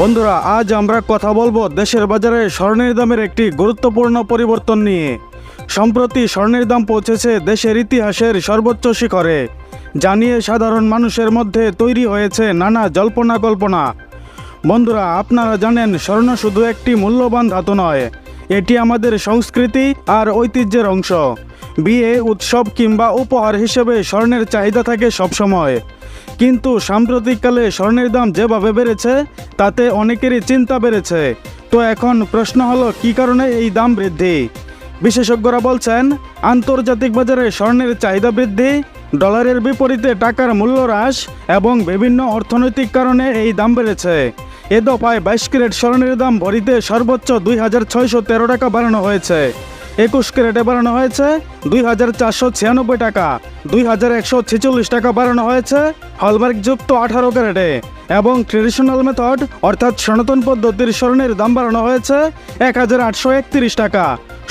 বন্ধুরা, আজ আমরা কথা বলব দেশের বাজারে স্বর্ণের দামের একটি গুরুত্বপূর্ণ পরিবর্তন নিয়ে। সম্প্রতি স্বর্ণের দাম পৌঁছেছে দেশের ইতিহাসের সর্বোচ্চ শিখরে। জানিয়ে সাধারণ মানুষের মধ্যে তৈরি হয়েছে নানা জল্পনা কল্পনা বন্ধুরা, আপনারা জানেন স্বর্ণ শুধু একটি মূল্যবান ধাতু নয়, এটি আমাদের সংস্কৃতি আর ঐতিহ্যের অংশ। বিয়ে, উৎসব কিংবা উপহার হিসেবে স্বর্ণের চাহিদা থাকে সবসময়। কিন্তু সাম্প্রতিককালে স্বর্ণের দাম যেভাবে বেড়েছে, তাতে অনেকেরই চিন্তা বেড়েছে। তো এখন প্রশ্ন হলো, কি কারণে এই দাম বৃদ্ধি? বিশেষজ্ঞরা বলছেন, আন্তর্জাতিক বাজারে স্বর্ণের চাহিদা বৃদ্ধি, ডলারের বিপরীতে টাকার মূল্য হ্রাস এবং বিভিন্ন অর্থনৈতিক কারণে এই দাম বেড়েছে। এ দফায় বাইশ ক্যারেট স্বর্ণের দাম ভরিতে সর্বোচ্চ দুই হাজার ছয়শো তেরো টাকা বাড়ানো হয়েছে। একুশ ক্যারেটে বাড়ানো হয়েছে দুই হাজার চারশো ছিয়ানব্বই টাকা, দুই হাজার একশো ছেচল্লিশ টাকা বাড়ানো হয়েছে হলমার্ক যুক্ত আঠারো ক্যারেটে এবং ট্রেডিশনাল মেথড অর্থাৎ সনাতন পদ্ধতির স্বর্ণের দাম বাড়ানো হয়েছে এক হাজার আটশো একত্রিশ টাকা।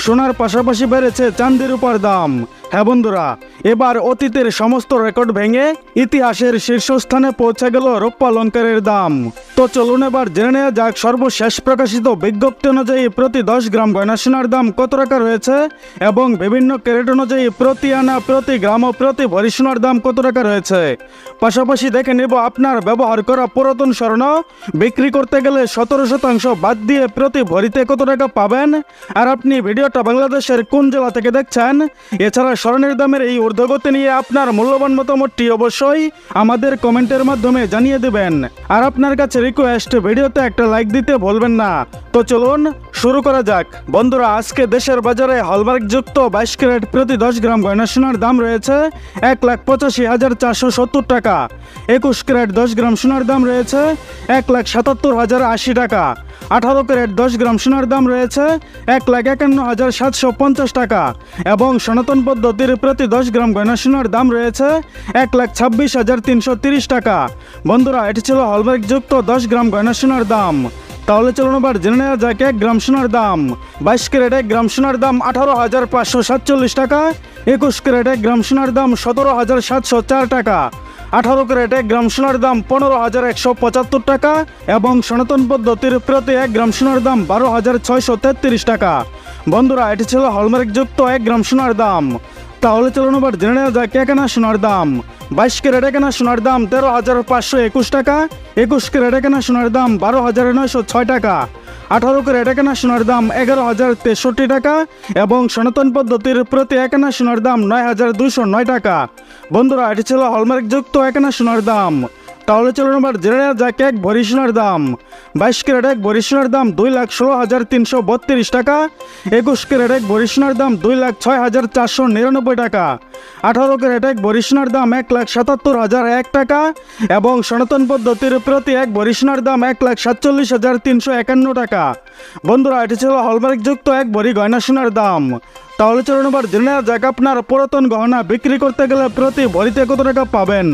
সোনার পাশাপাশি বেড়েছে চান্দির উপর দাম। হ্যাঁ বন্ধুরা এবার অতীতের সমস্ত রেকর্ড ভেঙে ইতিহাসের শীর্ষস্থানে পৌঁছে গেল রৌপ্যালঙ্কারের দাম। তো চলুন এবার জেনে নেওয়া যাক সর্বশেষ প্রকাশিত বিজ্ঞপ্তি অনুযায়ী প্রতি দশ গ্রাম গয়না সোনার দাম কত টাকা রয়েছে এবং বিভিন্ন ক্যারেট অনুযায়ী প্রতি আনা, প্রতি গ্রাম ও প্রতি ভরি সোনার দাম কত টাকা রয়েছে? পাশাপাশি দেখে নেব আপনার ব্যবহার করা পুরাতন স্বর্ণ। বিক্রি করতে গেলে সতেরো শতাংশ বাদ দিয়ে প্রতি ভরিতে কত টাকা পাবেন? আর আপনি ভিডিওটা বাংলাদেশের কোন জেলা থেকে দেখছেন? এছাড়া স্বর্ণের দামের এই ঊর্ধ্বগতি নিয়ে আপনার মূল্যবান মতামতটি অবশ্যই আমাদের কমেন্টের মাধ্যমে জানিয়ে দেবেন। আর আপনার কাছে রিকোয়েস্ট ভিডিওতে একটা লাইক দিতে বলবেন না। তো চলুন শুরু করা যাক। বন্ধুরা, আজকে দেশের বাজারে হলমার্ক যুক্ত বাইশ ক্যারেট প্রতি দশ গ্রাম গয়না সোনার দাম রয়েছে এক লাখ পঁচাশি হাজার চারশো সত্তর টাকা। একুশ ক্যারেট দশ গ্রাম সোনার দাম রয়েছে এক লাখ সাতাত্তর হাজার আশি টাকা। আঠারো ক্যারেট দশ গ্রাম সোনার দাম রয়েছে এক লাখ একান্ন হাজার সাতশো পঞ্চাশ টাকা এবং সনাতন পদ্ধতির প্রতি দশ গ্রাম গয়না সোনার দাম রয়েছে এক লাখ ছাব্বিশ হাজার তিনশো তিরিশ টাকা। বন্ধুরা, এটি ছিল হলমার্ক যুক্ত দশ গ্রাম গয়না সোনার দাম। তাহলে চলুন এবার জেনে নেওয়া যাক এক গ্রাম সোনার দাম। বাইশ ক্যারেট এক গ্রাম সোনার দাম আঠারো হাজার পাঁচশো সাতচল্লিশ টাকা, একুশ ক্যারেট এক গ্রাম সোনার দাম সতেরো হাজার সাতশো চার টাকা, আঠারো ক্যারেট এক গ্রাম সোনার দাম পনেরো হাজার একশো পঁচাত্তর টাকা এবং সনাতন পদ্ধতির প্রতি এক গ্রাম সোনার দাম বারো হাজার ছয়শো তেত্রিশ টাকা। বন্ধুরা, এটি ছিল হলমার্ক যুক্ত এক গ্রাম সোনার দাম। তাহলে চলুন এবার জেনে নেওয়া যাক কেনা সোনার দাম। বাইশ ক্যারেট কেনা সোনার দাম তেরো হাজার পাঁচশো একুশ টাকা, একুশ ক্যারেট কেনা সোনার দাম বারো হাজার নয়শো ছয় টাকা, আঠারো ক্যারেট কেনা সোনার দাম এগারো হাজার তেষট্টি টাকা এবং সনাতন পদ্ধতির প্রতি একানা সোনার দাম নয় হাজার দুশো নয় টাকা। বন্ধুরা, এটি ছিল হলমার্কযুক্ত একানা সোনার দাম। তাহলে চলুন এবার জেনে নেওয়া যাক এক ভরি সোনার দাম। বাইশ ক্যারেট এক ভরি সোনার দাম দুই লাখ ষোলো হাজার তিনশো বত্রিশ টাকা। একুশ ক্যারেট এক ভরি সোনার দাম দুই লাখ ছয় হাজার চারশো নিরানব্বই টাকা। আঠারো ক্যারেট এক ভরি সোনার দাম এক লাখ সাতাত্তর হাজার এক টাকা এবং সনাতন পদ্ধতির প্রতি এক ভরি সোনার দাম এক লাখ সাতচল্লিশ হাজার তিনশো একান্ন টাকা। বন্ধুরা, এটি ছিল হলমার্ক যুক্ত এক ভরি গয়না সোনার দাম। তাহলে চলুন এবার জেনে নেওয়া যাক আপনার পুরাতন গহনা বিক্রি করতে গেলে প্রতি ভরিতে কত টাকা পাবেন?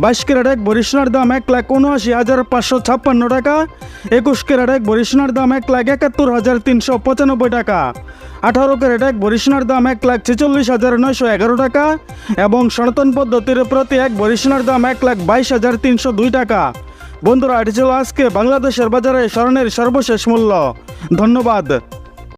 বাইশ ক্যারেট এক বরিশনার দাম এক লাখ উনআশি হাজার পাঁচশো ছাপ্পান্ন টাকা। একুশ ক্যারেট এক বরিশনার দাম এক লাখ একাত্তর হাজার তিনশো পঁচানব্বই টাকা। আঠারো ক্যারেট এক বরিশনার দাম এক লাখ ছেচল্লিশ হাজার নয়শো এগারো টাকা এবং সনাতন পদ্ধতির প্রতি এক বরিশনার দাম এক লাখ বাইশ হাজার তিনশো দুই টাকা। বন্ধুরা, এটি ছিল আজকে বাংলাদেশের বাজারে স্বর্ণের সর্বশেষ মূল্য। ধন্যবাদ।